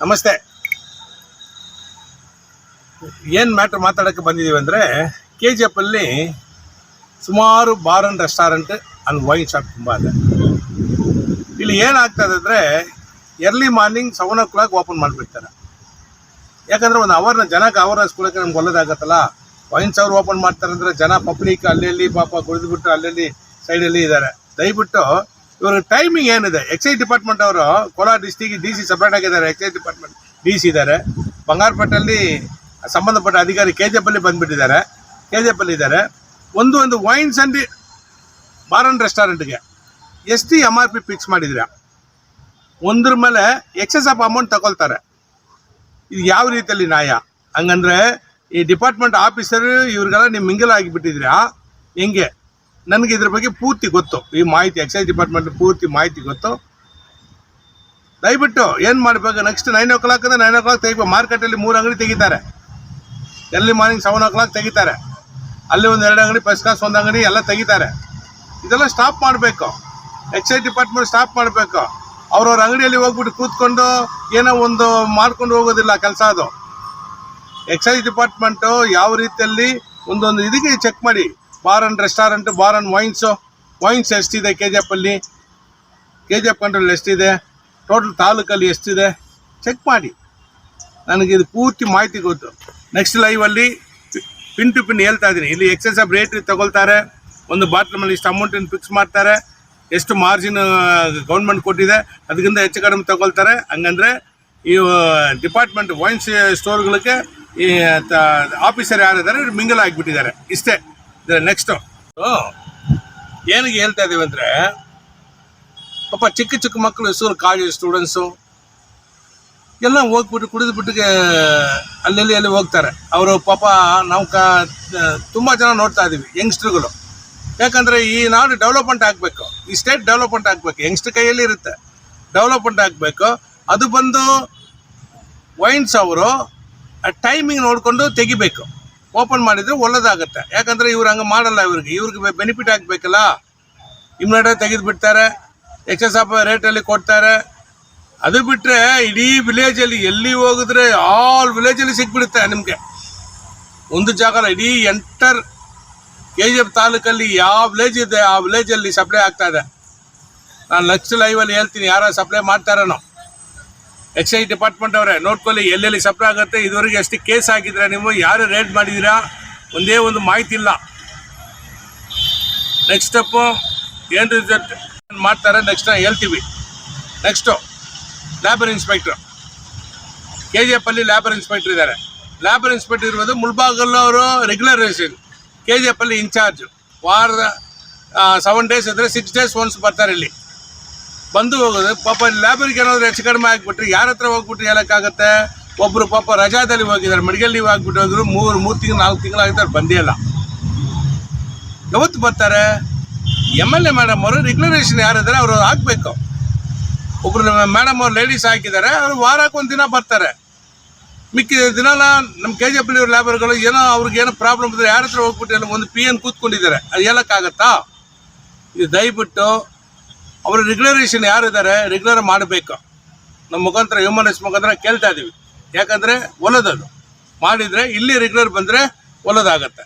ನಮಸ್ತೆ. ಏನು ಮ್ಯಾಟ್ರ್ ಮಾತಾಡೋಕ್ಕೆ ಬಂದಿದ್ದೀವಿ ಅಂದರೆ ಕೆ ಜಿ ಎಫಲ್ಲಿ ಸುಮಾರು bar and restaurant and wine shop ತುಂಬ ಇದೆ. ಇಲ್ಲಿ ಏನಾಗ್ತದೆ ಅಂದರೆ early morning seven o'clock open ಮಾಡಿಬಿಡ್ತಾರೆ. ಯಾಕಂದರೆ ಒಂದು ಅವರ್ನ ಜನಕ್ಕೆ ಅವರ್ನೆಸ್ ಕೊಡೋಕ್ಕೆ ನಮ್ಗೆ ಒಳ್ಳೇದಾಗತ್ತಲ್ಲ ವೈನ್ಸ್ ಅವ್ರು ಓಪನ್ ಮಾಡ್ತಾರೆ ಅಂದರೆ ಜನ ಪಬ್ಲಿಕ್ ಅಲ್ಲಲ್ಲಿ ಪಾಪ ಕುಡಿದ್ಬಿಟ್ಟು ಅಲ್ಲಲ್ಲಿ ಸೈಡಲ್ಲಿ ಇದ್ದಾರೆ. ದಯವಿಟ್ಟು ಇವ್ರ ಟೈಮಿಂಗ್ ಏನಿದೆ? ಎಕ್ಸೈಸ್ ಡಿಪಾರ್ಟ್ಮೆಂಟ್ ಅವರು Kolar district D C separate ಆಗಿದ್ದಾರೆ. ಎಕ್ಸೈಸ್ ಡಿಪಾರ್ಟ್ಮೆಂಟ್ ಡಿ ಸಿ ಇದ್ದಾರೆ. ಬಂಗಾರಪೇಟಲ್ಲಿ ಸಂಬಂಧಪಟ್ಟ ಅಧಿಕಾರಿ ಕೆ ಜಿ ಅಲ್ಲಿ ಬಂದುಬಿಟ್ಟಿದ್ದಾರೆ. ಕೆ ಜಿ ಅಲ್ಲಿ ಇದ್ದಾರೆ. ಒಂದು ಒಂದು ವೈನ್ಸ್ ಅಂಡ್ ಬಾರ್ ಅಂಡ್ ರೆಸ್ಟೋರೆಂಟ್ಗೆ ಎಷ್ಟು ಎಂ ಆರ್ ಪಿ ಫಿಕ್ಸ್ ಮಾಡಿದ್ರೆ ಒಂದ್ರ ಮೇಲೆ ಎಕ್ಸೆಸ್ ಆಫ್ ಅಮೌಂಟ್ ತಗೊಳ್ತಾರೆ. ಇದು ಯಾವ ರೀತಿಯಲ್ಲಿ ನ್ಯಾಯ? ಹಂಗಂದ್ರೆ ಈ ಡಿಪಾರ್ಟ್ಮೆಂಟ್ ಆಫೀಸರ್ ಇವ್ರಿಗೆಲ್ಲ ನೀವು ಮಿಂಗಲ್ ಆಗಿಬಿಟ್ಟಿದ್ರಾ? ಹೆಂಗೆ? ನನಗೆ ಇದ್ರ ಬಗ್ಗೆ ಪೂರ್ತಿ ಗೊತ್ತು. ಈ ಮಾಹಿತಿ ಎಕ್ಸೈಸ್ ಡಿಪಾರ್ಟ್ಮೆಂಟ್ ಪೂರ್ತಿ ಮಾಹಿತಿ ಗೊತ್ತು. ದಯವಿಟ್ಟು ಏನು ಮಾಡಬೇಕು? ನೆಕ್ಸ್ಟ್ ನೈನ್ ಓ ಕ್ಲಾಕ್ ಅಂದರೆ ನೈನ್ ಓ ಕ್ಲಾಕ್ ತೆಗಿಬೇಕು ಮಾರ್ಕೆಟಲ್ಲಿ ಮೂರು ಅಂಗಡಿ ತೆಗಿತಾರೆ. Early morning seven o'clock ತೆಗಿತಾರೆ. ಅಲ್ಲಿ ಒಂದು ಎರಡು ಅಂಗಡಿ ಪಸ್ಕಾಸ್ ಒಂದು ಅಂಗಡಿ ಎಲ್ಲ ತೆಗಿತಾರೆ. ಇದೆಲ್ಲ ಸ್ಟಾಪ್ ಮಾಡಬೇಕು. ಎಕ್ಸೈಸ್ ಡಿಪಾರ್ಟ್ಮೆಂಟ್ ಸ್ಟಾಪ್ ಮಾಡಬೇಕು. ಅವ್ರವ್ರ ಅಂಗಡಿಯಲ್ಲಿ ಹೋಗ್ಬಿಟ್ಟು ಕೂತ್ಕೊಂಡು ಏನೋ ಒಂದು ಮಾಡ್ಕೊಂಡು ಹೋಗೋದಿಲ್ಲ ಕೆಲಸ ಅದು. ಎಕ್ಸೈಸ್ ಡಿಪಾರ್ಟ್ಮೆಂಟು ಯಾವ ರೀತಿಯಲ್ಲಿ ಒಂದೊಂದು ಇದಕ್ಕೆ ಚೆಕ್ ಮಾಡಿ. Bar and restaurant, bar and wines. Wines ಎಷ್ಟಿದೆ ಕೆ ಜಿ ಎಫಲ್ಲಿ ಕೆ ಜಿ ಎಫ್ ಕಂಟ್ರೋಲ್ ಎಷ್ಟಿದೆ? ಟೋಟಲ್ ತಾಲೂಕಲ್ಲಿ ಎಷ್ಟಿದೆ? ಚೆಕ್ ಮಾಡಿ. ನನಗೆ ಇದು ಪೂರ್ತಿ ಮಾಹಿತಿ ಗೊತ್ತು. ನೆಕ್ಸ್ಟ್ ಲೈವಲ್ಲಿ ಪಿನ್ ಟು ಪಿನ್ ಹೇಳ್ತಾ ಇದ್ದೀನಿ. ಇಲ್ಲಿ ಎಕ್ಸೆಸ್ ಆಫ್ ರೇಟ್ ತಗೊಳ್ತಾರೆ. ಒಂದು ಬಾಟ್ಲ್ ಮೇಲೆ ಇಷ್ಟು ಅಮೌಂಟನ್ನು ಫಿಕ್ಸ್ ಮಾಡ್ತಾರೆ. ಎಷ್ಟು ಮಾರ್ಜಿನ್ ಗೌರ್ಮೆಂಟ್ ಕೊಟ್ಟಿದೆ. ಅದಕ್ಕಿಂತ ಹೆಚ್ಚು ಕಡಿಮೆ ತಗೊಳ್ತಾರೆ. ಹಂಗಂದ್ರೆ ಈ ಡಿಪಾರ್ಟ್ಮೆಂಟ್ ವೈನ್ಸ್ ಸ್ಟೋರ್ಗಳಿಗೆ ಈ ಆಫೀಸರ್ ಯಾರಿದ್ದಾರೆ, ಇವ್ರು ಮಿಂಗಲ್ ಆಗಿಬಿಟ್ಟಿದ್ದಾರೆ. ಇಷ್ಟೇ. ನೆಕ್ಸ್ಟು ಏನಿಗೆ ಹೇಳ್ತಾ ಇದ್ದೀವಿ ಅಂದರೆ, ಪಾಪ ಚಿಕ್ಕ ಚಿಕ್ಕ ಮಕ್ಕಳು ಹೆಸರು ಕಾಲೇಜ್ ಸ್ಟೂಡೆಂಟ್ಸು ಎಲ್ಲ ಹೋಗ್ಬಿಟ್ಟು ಕುಡಿದ್ಬಿಟ್ಟಿಗೆ ಅಲ್ಲೆಲ್ಲಿ ಅಲ್ಲಿ ಹೋಗ್ತಾರೆ. ಅವರು ಪಾಪ ನಾವು ಕ ತುಂಬ ಜನ ನೋಡ್ತಾ ಇದ್ದೀವಿ ಯಂಗ್ಸ್ಟ್ರುಗಳು ಯಾಕಂದರೆ ಈ ನಾಡು ಡೆವಲಪ್ಮೆಂಟ್ ಆಗಬೇಕು. ಈ ಸ್ಟೇಟ್ ಡೆವಲಪ್ಮೆಂಟ್ ಆಗಬೇಕು. ಯಂಗ್ಸ್ಟ್ರ್ ಕೈಯಲ್ಲಿ ಇರುತ್ತೆ. ಡೆವಲಪ್ಮೆಂಟ್ ಆಗಬೇಕು. ಅದು ಬಂದು ವೈನ್ಸ್ ಅವರು ಟೈಮಿಂಗ್ ನೋಡಿಕೊಂಡು ತೆಗಿಬೇಕು. ಓಪನ್ ಮಾಡಿದ್ರೆ ಒಳ್ಳೇದಾಗುತ್ತೆ. ಯಾಕಂದರೆ ಇವ್ರು ಹಂಗೆ ಮಾಡಲ್ಲ ಇವ್ರಿಗೆ. ಇವ್ರಿಗೆ ಬೆನಿಫಿಟ್ ಆಗಬೇಕಲ್ಲ. ಇಮ್ಮಿಡಿಯೇಟ್ ತೆಗೆದು ಬಿಡ್ತಾರೆ. ಎಕ್ಸಸ್ ಆಫ್ ರೇಟಲ್ಲಿ ಕೊಡ್ತಾರೆ. ಅದು ಬಿಟ್ಟರೆ ಇಡೀ ವಿಲೇಜಲ್ಲಿ ಎಲ್ಲಿ ಹೋಗಿದ್ರೆ ಆಲ್ ವಿಲೇಜಲ್ಲಿ ಸಿಕ್ಬಿಡುತ್ತೆ ನಿಮಗೆ. ಒಂದು ಜಾಗ ಇಡೀ ಎಂಟರ್ ಕೆ ಜಿ ಎಫ್ ತಾಲೂಕಲ್ಲಿ ಯಾವ ವಿಲೇಜ್ ಇದೆ, ಆ ವಿಲೇಜಲ್ಲಿ ಸಪ್ಲೈ ಆಗ್ತಾ ಇದೆ. ನಾನು ನೆಕ್ಸ್ಟ್ ಲೈವಲ್ಲಿ ಹೇಳ್ತೀನಿ ಯಾರು ಸಪ್ಲೈ ಮಾಡ್ತಾರೇನೋ. ಎಕ್ಸೈಸ್ ಡಿಪಾರ್ಟ್ಮೆಂಟ್ ಅವರೇ, ನೋಡ್ಕೊಳ್ಳಿ, ಎಲ್ಲೆಲ್ಲಿ ಸಪ್ಲೈ ಆಗುತ್ತೆ. ಇದುವರೆಗೆ ಎಷ್ಟು ಕೇಸ್ ಆಗಿದ್ರೆ ನೀವು ಯಾರು ರೇಡ್ ಮಾಡಿದ್ದೀರಾ ಒಂದೇ ಒಂದು ಮಾಹಿತಿ ಇಲ್ಲ ನೆಕ್ಸ್ಟ್ ಸ್ಟೆಪ್ಪು ಏನು ರಿಸಲ್ಟ್ ಮಾಡ್ತಾರೆ ನೆಕ್ಸ್ಟ್ ಹೇಳ್ತೀವಿ. Next labour inspector K G F ಅಲ್ಲಿ ಲ್ಯಾಬರ್ ಇನ್ಸ್ಪೆಕ್ಟರ್ ಇದ್ದಾರೆ ಲ್ಯಾಬರ್ ಇನ್ಸ್ಪೆಕ್ಟರ್ ಇರ್ಬೋದು ಅವರು ರೆಗ್ಯುಲರೇಷನ್ ಕೆ ಜಿ ಎಫ್ ಅಲ್ಲಿ ಇನ್ಚಾರ್ಜ್ ವಾರದ ಸೆವೆನ್ ಡೇಸ್ ಇದ್ದರೆ ಸಿಕ್ಸ್ ಡೇಸ್ ಒನ್ಸ್ ಬರ್ತಾರೆ ಇಲ್ಲಿ. ಬಂದು ಹೋಗೋದು. ಪಾಪ ಲ್ಯಾಬರ್ಗೆ ಏನಾದ್ರು ಹೆಚ್ಚು ಕಡಿಮೆ ಆಗಿಬಿಟ್ರೆ ಯಾರ ಹತ್ರ ಹೋಗ್ಬಿಟ್ರೆ ಹೇಳೋಕ್ಕಾಗತ್ತೆ? ಒಬ್ಬರು ಪಾಪ ರಜಾದಲ್ಲಿ ಹೋಗಿದ್ದಾರೆ. ಮೆಡಿಕಲ್ ಲೀವ್ ಆಗಿಬಿಟ್ಟು ಹೋದ್ರು ಮೂರು ಮೂರು ತಿಂಗಳು, ನಾಲ್ಕು ತಿಂಗಳು ಆಗಿದ್ದಾರೆ. ಬಂದೇ ಇಲ್ಲ. ಯಾವತ್ತು ಬರ್ತಾರೆ? ಎಂ ಎಲ್ ಎ ಮೇಡಮ್ ಅವರು ರೆಗ್ಯುಲರೇಷನ್ ಯಾರಿದ್ದಾರೆ ಅವರು ಹಾಕಬೇಕು. ಒಬ್ಬರು ಮೇಡಮ್ ಅವ್ರು ಲೇಡೀಸ್ ಹಾಕಿದ್ದಾರೆ. ಅವರು ವಾರಕ್ಕೆ ಒಂದು ದಿನ ಬರ್ತಾರೆ. ಮಿಕ್ಕಿದ ದಿನಾಲ ನಮ್ಮ ಕೆ ಜಿ ಎಫ್ ಲ್ಯಾಬರ್ಗಳು ಏನೋ ಅವ್ರಿಗೆ ಏನೋ ಪ್ರಾಬ್ಲಮ್ ಇದ್ರೆ ಯಾರ ಹತ್ರ ಹೋಗ್ಬಿಟ್ಟು ಒಂದು ಪಿ ಎನ್ ಕೂತ್ಕೊಂಡಿದ್ದಾರೆ. ಅದು ಹೇಳೋಕ್ಕಾಗತ್ತಾ? ಇದು ದಯವಿಟ್ಟು ಅವರು ರೆಗ್ಯುಲರೇಷನ್ ಯಾರಿದ್ದಾರೆ, ರೆಗ್ಯುಲರ್ ಮಾಡಬೇಕು. ನಮ್ಮ ಮುಖಾಂತರ ಹ್ಯೂಮನ್ ರೈಟ್ಸ್ ಮುಖಾಂತರ ಕೇಳ್ತಾ ಇದ್ದೀವಿ ಯಾಕಂದರೆ ಒಲದದು. ಮಾಡಿದರೆ ಇಲ್ಲಿ ರೆಗ್ಯುಲರ್ ಬಂದರೆ ಒಲದಾಗತ್ತೆ.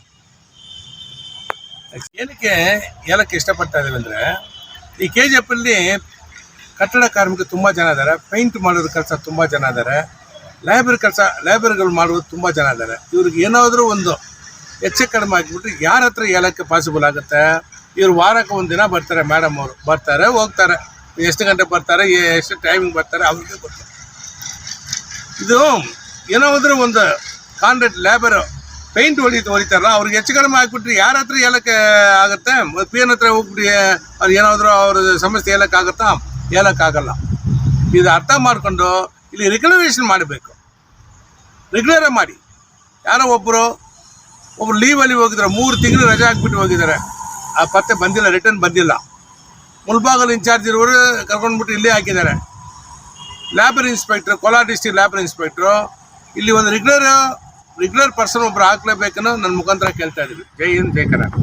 ಏನಕ್ಕೆ ಹೇಳಕ್ಕೆ ಇಷ್ಟಪಡ್ತಾ ಇದ್ದೀವಿ ಅಂದರೆ, ಈ ಕೆ ಜಿ ಎಫಲ್ಲಿ ಕಟ್ಟಡ ಕಾರ್ಮಿಕರು ತುಂಬ ಜನ ಇದ್ದಾರೆ ಪೇಂಟ್ ಮಾಡೋದ್ರ ಕೆಲಸ ತುಂಬ ಜನ ಇದ್ದಾರೆ ಲೈಬ್ರರಿ ಕೆಲಸ ಲೈಬ್ರರಿಗಳು ಮಾಡೋದು ತುಂಬ ಜನ ಇದ್ದಾರೆ. ಇವ್ರಿಗೆ ಏನಾದರೂ ಒಂದು ಹೆಚ್ಚು ಕಡಿಮೆ ಆಗಿಬಿಟ್ರೆ ಯಾರ ಹತ್ರ ಹೇಳೋಕ್ಕೆ ಪಾಸಿಬಲ್ ಆಗುತ್ತೆ? ಇವ್ರು ವಾರಕ್ಕೆ ಒಂದು ದಿನ ಬರ್ತಾರೆ ಮೇಡಮ್ ಅವರು. ಬರ್ತಾರೆ, ಹೋಗ್ತಾರೆ. ಎಷ್ಟು ಗಂಟೆ ಬರ್ತಾರೆ ಎಷ್ಟು ಟೈಮಿಂಗ್ ಬರ್ತಾರೆ, ಅವ್ರಿಗೆ ಬರ್ತಾರೆ ಇದು ಏನಾದರೂ ಒಂದು ಕಾಂಟ್ರಾಕ್ಟ್ ಲೇಬರ್ ಪೇಂಟ್ ಹೊಡಿತ ಹೊಡಿತಾರಲ್ಲ, ಅವ್ರಿಗೆ ಹೆಚ್ಚು ಕಡಿಮೆ ಆಗಿಬಿಟ್ರೆ ಯಾರ ಹತ್ರ ಹೇಳಕ್ಕೆ ಆಗುತ್ತೆ? ಪಿ ಎನ್ ಹತ್ರ ಹೋಗ್ಬಿಟ್ಟು ಅವ್ರು ಏನಾದರೂ ಅವ್ರ ಸಮಸ್ಯೆ ಹೇಳಕ್ಕಾಗತ್ತಾ ಹೇಳೋಕ್ಕಾಗಲ್ಲ ಇದು ಅರ್ಥ ಮಾಡಿಕೊಂಡು ಇಲ್ಲಿ ರೆಗ್ಯುಲರೇಷನ್ ಮಾಡಬೇಕು. ರೆಗ್ಯುಲರ ಮಾಡಿ. ಯಾರೋ ಒಬ್ಬರು ಒಬ್ರು ಲೀವಲ್ಲಿ ಹೋಗಿದ್ದಾರೆ ಮೂರು ತಿಂಗಳು ರಜೆ ಹಾಕ್ಬಿಟ್ಟು ಹೋಗಿದ್ದಾರೆ. ಆ ಪತ್ತೆ ಬಂದಿಲ್ಲ ರಿಟರ್ನ್ ಬಂದಿಲ್ಲ. ಮುಲ್ಬಾಗಲ್ ಇನ್ಚಾರ್ಜ್ ಇರೋರು ಕರ್ಕೊಂಡ್ಬಿಟ್ಟು ಇಲ್ಲೇ ಹಾಕಿದ್ದಾರೆ. Labour inspector Kolar district labour inspector ಇಲ್ಲಿ ಒಂದು ರೆಗ್ಯುಲರ್ ರೆಗ್ಯುಲರ್ ಪರ್ಸನ್ ಒಬ್ರು ಹಾಕ್ಲೇಬೇಕನ್ನೋ ನನ್ನ ಮುಖಾಂತರ ಕೇಳ್ತಾ ಇದ್ದೀವಿ ಜೈ ಹಿಂದ್, ಜೈ ಕರ್ನಾಟಕ.